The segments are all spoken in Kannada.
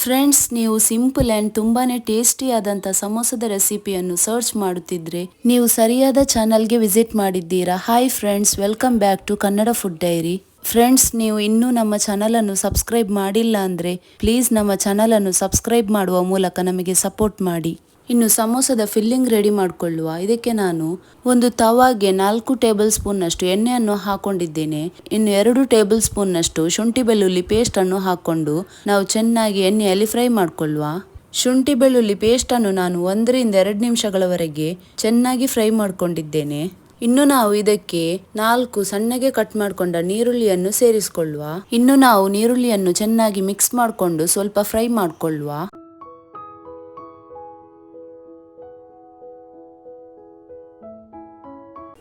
ಫ್ರೆಂಡ್ಸ್ ನೀವು ಸಿಂಪಲ್ ಆ್ಯಂಡ್ ತುಂಬಾನೇ ಟೇಸ್ಟಿಯಾದಂಥ ಸಮೋಸದ ರೆಸಿಪಿಯನ್ನು ಸರ್ಚ್ ಮಾಡುತ್ತಿದ್ರೆ ನೀವು ಸರಿಯಾದ ಚಾನಲ್ಗೆ ವಿಸಿಟ್ ಮಾಡಿದ್ದೀರಾ. Hi friends welcome back to Kannada food diary friends ನೀವು ಇನ್ನೂ ನಮ್ಮ ಚಾನಲನ್ನು ಸಬ್ಸ್ಕ್ರೈಬ್ ಮಾಡಿಲ್ಲ ಅಂದರೆ ಪ್ಲೀಸ್ ನಮ್ಮ ಚಾನಲನ್ನು ಸಬ್ಸ್ಕ್ರೈಬ್ ಮಾಡುವ ಮೂಲಕ ನಮಗೆ ಸಪೋರ್ಟ್ ಮಾಡಿ. ಇನ್ನು ಸಮೋಸದ ಫಿಲ್ಲಿಂಗ್ ರೆಡಿ ಮಾಡಿಕೊಳ್ಳುವ. ಇದಕ್ಕೆ ನಾನು ಒಂದು ತವಾಗೆ ನಾಲ್ಕು ಟೇಬಲ್ ಸ್ಪೂನ್ನಷ್ಟು ಎಣ್ಣೆಯನ್ನು ಹಾಕೊಂಡಿದ್ದೇನೆ. ಇನ್ನು ಎರಡು ಟೇಬಲ್ ಸ್ಪೂನ್ನಷ್ಟು ಶುಂಠಿ ಬೆಳ್ಳುಳ್ಳಿ ಪೇಸ್ಟನ್ನು ಹಾಕ್ಕೊಂಡು ನಾವು ಚೆನ್ನಾಗಿ ಎಣ್ಣೆಯಲ್ಲಿ ಫ್ರೈ ಮಾಡಿಕೊಳ್ಳುವ. ಶುಂಠಿ ಬೆಳ್ಳುಳ್ಳಿ ಪೇಸ್ಟನ್ನು ನಾನು ಒಂದರಿಂದ ಎರಡು ನಿಮಿಷಗಳವರೆಗೆ ಚೆನ್ನಾಗಿ ಫ್ರೈ ಮಾಡಿಕೊಂಡಿದ್ದೇನೆ. ಇನ್ನು ನಾವು ಇದಕ್ಕೆ ನಾಲ್ಕು ಸಣ್ಣಗೆ ಕಟ್ ಮಾಡಿಕೊಂಡ ನೀರುಳ್ಳಿಯನ್ನು ಸೇರಿಸಿಕೊಳ್ಳುವ. ಇನ್ನು ನಾವು ನೀರುಳ್ಳಿಯನ್ನು ಚೆನ್ನಾಗಿ ಮಿಕ್ಸ್ ಮಾಡಿಕೊಂಡು ಸ್ವಲ್ಪ ಫ್ರೈ ಮಾಡಿಕೊಳ್ಳುವ.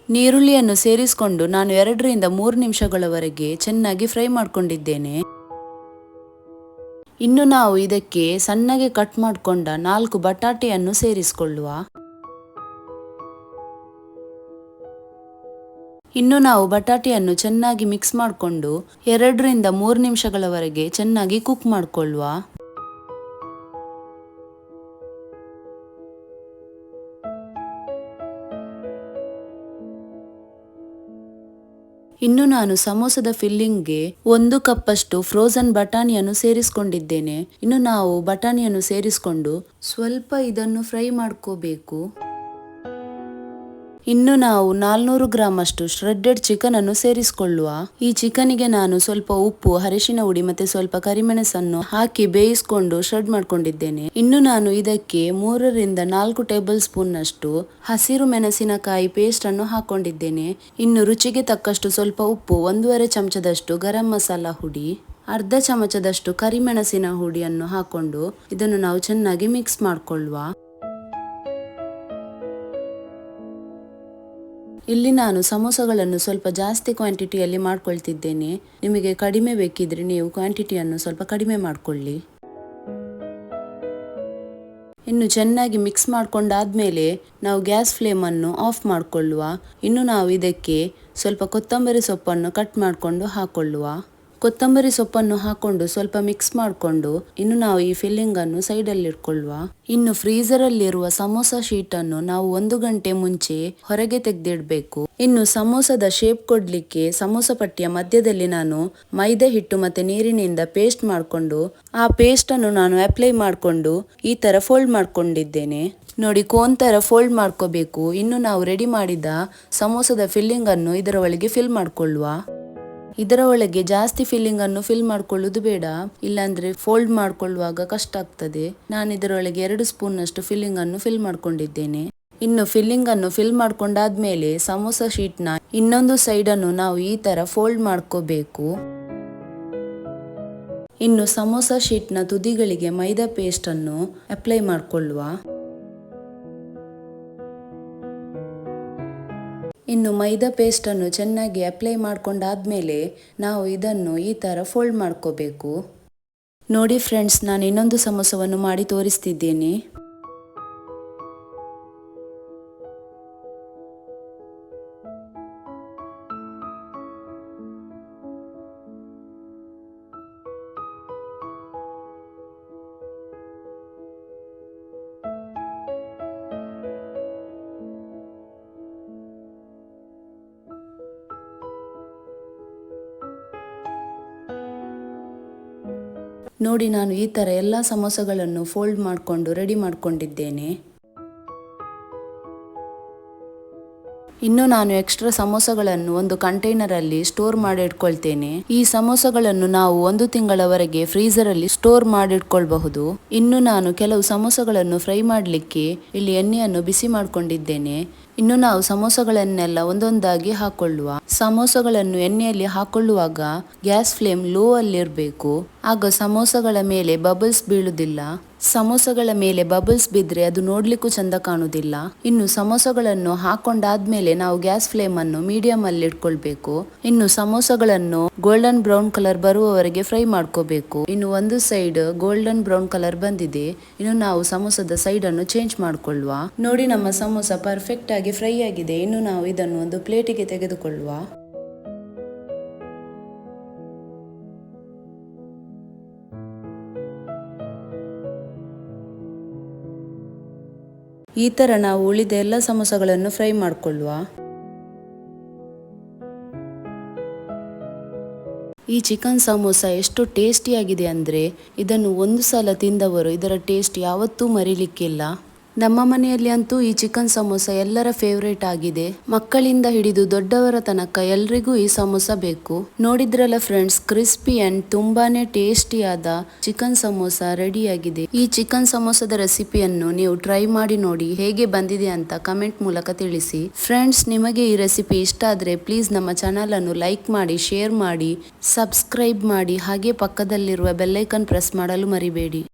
ನೀರುಳ್ಳಿಯನ್ನು ಸೇರಿಸಿಕೊಂಡು ನಾನು ಎರಡರಿಂದ ಮೂರು ನಿಮಿಷಗಳವರೆಗೆ ಚೆನ್ನಾಗಿ ಫ್ರೈ ಮಾಡಿಕೊಂಡಿದ್ದೇನೆ. ಇನ್ನು ನಾವು ಇದಕ್ಕೆ ಸಣ್ಣಗೆ ಕಟ್ ಮಾಡಿಕೊಂಡ ನಾಲ್ಕು ಬಟಾಟೆಯನ್ನು ಸೇರಿಸಿಕೊಳ್ಳುವ. ಇನ್ನು ನಾವು ಬಟಾಟೆಯನ್ನು ಚೆನ್ನಾಗಿ ಮಿಕ್ಸ್ ಮಾಡಿಕೊಂಡು ಎರಡರಿಂದ ಮೂರು ನಿಮಿಷಗಳವರೆಗೆ ಚೆನ್ನಾಗಿ ಕುಕ್ ಮಾಡಿಕೊಳ್ಳುವ. ಇನ್ನು ನಾನು ಸಮೋಸದ ಫಿಲ್ಲಿಂಗ್ಗೆ ಒಂದು ಕಪ್ಪಷ್ಟು ಫ್ರೋಸನ್ ಬಟಾಣಿಯನ್ನು ಸೇರಿಸಿಕೊಂಡಿದ್ದೇನೆ. ಇನ್ನು ನಾವು ಬಟಾಣಿಯನ್ನು ಸೇರಿಸಿಕೊಂಡು ಸ್ವಲ್ಪ ಇದನ್ನು ಫ್ರೈ ಮಾಡ್ಕೋಬೇಕು. ಇನ್ನು ನಾವು ನಾಲ್ನೂರು ಗ್ರಾಮ್ ಅಷ್ಟು ಶ್ರೆಡ್ಡೆಡ್ ಚಿಕನ್ ಅನ್ನು ಸೇರಿಸಿಕೊಳ್ಳುವ. ಈ ಚಿಕನಿಗೆ ನಾನು ಸ್ವಲ್ಪ ಉಪ್ಪು, ಅರಿಶಿನ ಹುಡಿ ಮತ್ತೆ ಸ್ವಲ್ಪ ಕರಿಮೆಣಸನ್ನು ಹಾಕಿ ಬೇಯಿಸಿಕೊಂಡು ಶ್ರೆಡ್ ಮಾಡ್ಕೊಂಡಿದ್ದೇನೆ. ಇನ್ನು ನಾನು ಇದಕ್ಕೆ ಮೂರರಿಂದ ನಾಲ್ಕು ಟೇಬಲ್ ಸ್ಪೂನ್ ಅಷ್ಟು ಹಸಿರು ಮೆಣಸಿನಕಾಯಿ ಪೇಸ್ಟ್ ಅನ್ನು ಹಾಕೊಂಡಿದ್ದೇನೆ. ಇನ್ನು ರುಚಿಗೆ ತಕ್ಕಷ್ಟು ಸ್ವಲ್ಪ ಉಪ್ಪು, ಒಂದೂವರೆ ಚಮಚದಷ್ಟು ಗರಂ ಮಸಾಲ ಹುಡಿ, ಅರ್ಧ ಚಮಚದಷ್ಟು ಕರಿಮೆಣಸಿನ ಹುಡಿಯನ್ನು ಹಾಕೊಂಡು ಇದನ್ನು ನಾವು ಚೆನ್ನಾಗಿ ಮಿಕ್ಸ್ ಮಾಡಿಕೊಳ್ಳುವ. ಇಲ್ಲಿ ನಾನು ಸಮೋಸಗಳನ್ನು ಸ್ವಲ್ಪ ಜಾಸ್ತಿ ಕ್ವಾಂಟಿಟಿಯಲ್ಲಿ ಮಾಡ್ಕೊಳ್ತಿದ್ದೇನೆ. ನಿಮಗೆ ಕಡಿಮೆ ಬೇಕಿದ್ರೆ ನೀವು ಕ್ವಾಂಟಿಟಿಯನ್ನು ಸ್ವಲ್ಪ ಕಡಿಮೆ ಮಾಡಿಕೊಳ್ಳಿ. ಇನ್ನು ಚೆನ್ನಾಗಿ ಮಿಕ್ಸ್ ಮಾಡ್ಕೊಂಡಾದ್ಮೇಲೆ ನಾವು ಗ್ಯಾಸ್ ಫ್ಲೇಮನ್ನು ಆಫ್ ಮಾಡಿಕೊಳ್ಳುವ. ಇನ್ನು ನಾವು ಇದಕ್ಕೆ ಸ್ವಲ್ಪ ಕೊತ್ತಂಬರಿ ಸೊಪ್ಪನ್ನು ಕಟ್ ಮಾಡಿಕೊಂಡು ಹಾಕೊಳ್ಳುವ. ಕೊತ್ತಂಬರಿ ಸೊಪ್ಪನ್ನು ಹಾಕೊಂಡು ಸ್ವಲ್ಪ ಮಿಕ್ಸ್ ಮಾಡಿಕೊಂಡು ಇನ್ನು ನಾವು ಈ ಫಿಲ್ಲಿಂಗ್ ಅನ್ನು ಸೈಡಲ್ಲಿ ಇಟ್ಕೊಳ್ಳುವ ಇನ್ನು ಫ್ರೀಸರ್ ಅಲ್ಲಿರುವ ಸಮೋಸ ಶೀಟ್ ಅನ್ನು ನಾವು ಒಂದು ಗಂಟೆ ಮುಂಚೆ ಹೊರಗೆ ತೆಗೆದಿಡಬೇಕು. ಇನ್ನು ಸಮೋಸದ ಶೇಪ್ ಕೊಡ್ಲಿಕ್ಕೆ ಸಮೋಸ ಪಟ್ಟಿಯ ಮಧ್ಯದಲ್ಲಿ ನಾನು ಮೈದಾ ಹಿಟ್ಟು ಮತ್ತೆ ನೀರಿನಿಂದ ಪೇಸ್ಟ್ ಮಾಡಿಕೊಂಡು, ಆ ಪೇಸ್ಟ್ ಅನ್ನು ನಾನು ಅಪ್ಲೈ ಮಾಡಿಕೊಂಡು ಈ ತರ ಫೋಲ್ಡ್ ಮಾಡ್ಕೊಂಡಿದ್ದೇನೆ. ನೋಡಿ ಕೋನ್ ತರ ಫೋಲ್ಡ್ ಮಾಡ್ಕೋಬೇಕು. ಇನ್ನು ನಾವು ರೆಡಿ ಮಾಡಿದ ಸಮೋಸದ ಫಿಲ್ಲಿಂಗ್ ಅನ್ನು ಇದರ ಒಳಗೆ ಫಿಲ್ ಮಾಡ್ಕೊಳ್ಳುವ. ಇದರ ಒಳಗೆ ಜಾಸ್ತಿ ಫಿಲ್ಲಿಂಗ್ ಅನ್ನು ಫಿಲ್ ಮಾಡ್ಕೊಳ್ಳುದು ಬೇಡ. ಇಲ್ಲಾಂದ್ರೆ ಫೋಲ್ಡ್ ಮಾಡ್ಕೊಳ್ಳುವಾಗ ಕಷ್ಟ ಆಗ್ತದೆ. ನಾನು ಇದರೊಳಗೆ ಎರಡು ಸ್ಪೂನ್ ಅಷ್ಟು ಫಿಲ್ಲಿಂಗ್ ಅನ್ನು ಫಿಲ್ ಮಾಡ್ಕೊಂಡಿದ್ದೇನೆ. ಇನ್ನು ಫಿಲ್ಲಿಂಗ್ ಅನ್ನು ಫಿಲ್ ಮಾಡ್ಕೊಂಡಾದ್ಮೇಲೆ ಸಮೋಸ ಶೀಟ್ನ ಇನ್ನೊಂದು ಸೈಡ್ ಅನ್ನು ನಾವು ಈ ತರ ಫೋಲ್ಡ್ ಮಾಡ್ಕೋಬೇಕು. ಇನ್ನು ಸಮೋಸ ಶೀಟ್ನ ತುದಿಗಳಿಗೆ ಮೈದಾ ಪೇಸ್ಟ್ ಅನ್ನು ಅಪ್ಲೈ ಮಾಡ್ಕೊಳ್ಳುವ. ಇನ್ನು ಮೈದಾ ಪೇಸ್ಟನ್ನು ಚೆನ್ನಾಗಿ ಅಪ್ಲೈ ಮಾಡ್ಕೊಂಡಾದ್ಮೇಲೆ ನಾವು ಇದನ್ನು ಈ ಥರ ಫೋಲ್ಡ್ ಮಾಡ್ಕೋಬೇಕು. ನೋಡಿ ಫ್ರೆಂಡ್ಸ್ ನಾನು ಇನ್ನೊಂದು ಸಮೋಸವನ್ನು ಮಾಡಿ ತೋರಿಸ್ತಿದ್ದೇನೆ. ನೋಡಿ ನಾನು ಈ ಥರ ಎಲ್ಲ ಸಮೋಸಗಳನ್ನು ಫೋಲ್ಡ್ ಮಾಡಿಕೊಂಡು ರೆಡಿ ಮಾಡಿಕೊಂಡಿದ್ದೇನೆ. ಇನ್ನು ನಾನು ಎಕ್ಸ್ಟ್ರಾ ಸಮೋಸಗಳನ್ನು ಒಂದು ಕಂಟೈನರಲ್ಲಿ ಸ್ಟೋರ್ ಮಾಡಿಟ್ಕೊಳ್ತೇನೆ. ಈ ಸಮೋಸಗಳನ್ನು ನಾವು ಒಂದು ತಿಂಗಳವರೆಗೆ ಫ್ರೀಸರ್ ಅಲ್ಲಿ ಸ್ಟೋರ್ ಮಾಡಿಟ್ಕೊಳ್ಬಹುದು. ಇನ್ನು ನಾನು ಕೆಲವು ಸಮೋಸಗಳನ್ನು ಫ್ರೈ ಮಾಡಲಿಕ್ಕೆ ಇಲ್ಲಿ ಎಣ್ಣೆಯನ್ನು ಬಿಸಿ ಮಾಡ್ಕೊಂಡಿದ್ದೇನೆ. ಇನ್ನು ನಾವು ಸಮೋಸಗಳನ್ನೆಲ್ಲ ಒಂದೊಂದಾಗಿ ಹಾಕೊಳ್ಳುವ. ಸಮೋಸಗಳನ್ನು ಎಣ್ಣೆಯಲ್ಲಿ ಹಾಕೊಳ್ಳುವಾಗ ಗ್ಯಾಸ್ ಫ್ಲೇಮ್ ಲೋ ಅಲ್ಲಿರಬೇಕು. ಆಗ ಸಮೋಸಗಳ ಮೇಲೆ ಬಬಲ್ಸ್ ಬೀಳುವುದಿಲ್ಲ. ಸಮೋಸಗಳ ಮೇಲೆ ಬಬಲ್ಸ್ ಬಿದ್ರೆ ಅದು ನೋಡ್ಲಿಕ್ಕೂ ಚಂದ ಕಾಣುವುದಿಲ್ಲ. ಇನ್ನು ಸಮೋಸಗಳನ್ನು ಹಾಕೊಂಡಾದ್ಮೇಲೆ ನಾವು ಗ್ಯಾಸ್ ಫ್ಲೇಮ್ ಅನ್ನು ಮೀಡಿಯಂ ಅಲ್ಲಿ ಇಟ್ಕೊಳ್ಬೇಕು ಇನ್ನು ಸಮೋಸಗಳನ್ನು ಗೋಲ್ಡನ್ ಬ್ರೌನ್ ಕಲರ್ ಬರುವವರೆಗೆ ಫ್ರೈ ಮಾಡ್ಕೋಬೇಕು. ಇನ್ನು ಒಂದು ಸೈಡ್ ಗೋಲ್ಡನ್ ಬ್ರೌನ್ ಕಲರ್ ಬಂದಿದೆ. ಇನ್ನು ನಾವು ಸಮೋಸದ ಸೈಡ್ ಅನ್ನು ಚೇಂಜ್ ಮಾಡ್ಕೊಳ್ಳುವ. ನೋಡಿ ನಮ್ಮ ಸಮೋಸ ಪರ್ಫೆಕ್ಟ್ ಆಗಿ ಚೆನ್ನಾಗಿ ಫ್ರೈ ಆಗಿದೆ. ಇನ್ನು ನಾವು ಇದನ್ನು ಒಂದು ಪ್ಲೇಟಿಗೆ ತೆಗೆದುಕೊಳ್ಳುವ. ಈ ಥರ ನಾವು ಉಳಿದ ಎಲ್ಲ ಸಮೋಸಗಳನ್ನು ಫ್ರೈ ಮಾಡಿಕೊಳ್ಳುವ. ಈ ಚಿಕನ್ ಸಮೋಸ ಎಷ್ಟು ಟೇಸ್ಟಿಯಾಗಿದೆ ಅಂದರೆ ಇದನ್ನು ಒಂದು ಸಲ ತಿಂದವರು ಇದರ ಟೇಸ್ಟ್ ಯಾವತ್ತೂ ಮರಿಲಿಕ್ಕಿಲ್ಲ. ನಮ್ಮ ಮನೆಯಲ್ಲಿ ಅಂತೂ ಈ ಚಿಕನ್ ಸಮೋಸ ಎಲ್ಲರ ಫೇವ್ರೇಟ್ ಆಗಿದೆ. ಮಕ್ಕಳಿಂದ ಹಿಡಿದು ದೊಡ್ಡವರ ತನಕ ಎಲ್ರಿಗೂ ಈ ಸಮೋಸ ಬೇಕು. ನೋಡಿದ್ರಲ್ಲ ಫ್ರೆಂಡ್ಸ್ ಕ್ರಿಸ್ಪಿ ಅಂಡ್ ತುಂಬಾನೇ ಟೇಸ್ಟಿಯಾದ ಚಿಕನ್ ಸಮೋಸ ರೆಡಿಯಾಗಿದೆ ಈ ಚಿಕನ್ ಸಮೋಸದ ರೆಸಿಪಿಯನ್ನು ನೀವು ಟ್ರೈ ಮಾಡಿ ನೋಡಿ ಹೇಗೆ ಬಂದಿದೆ ಅಂತ ಕಮೆಂಟ್ ಮೂಲಕ ತಿಳಿಸಿ. ಫ್ರೆಂಡ್ಸ್ ನಿಮಗೆ ಈ ರೆಸಿಪಿ ಇಷ್ಟ ಆದರೆ ಪ್ಲೀಸ್ ನಮ್ಮ ಚಾನಲ್ ಅನ್ನು ಲೈಕ್ ಮಾಡಿ ಶೇರ್ ಮಾಡಿ ಸಬ್ಸ್ಕ್ರೈಬ್ ಮಾಡಿ, ಹಾಗೆ ಪಕ್ಕದಲ್ಲಿರುವ ಬೆಲ್ಲೈಕನ್ ಪ್ರೆಸ್ ಮಾಡಲು ಮರಿಬೇಡಿ.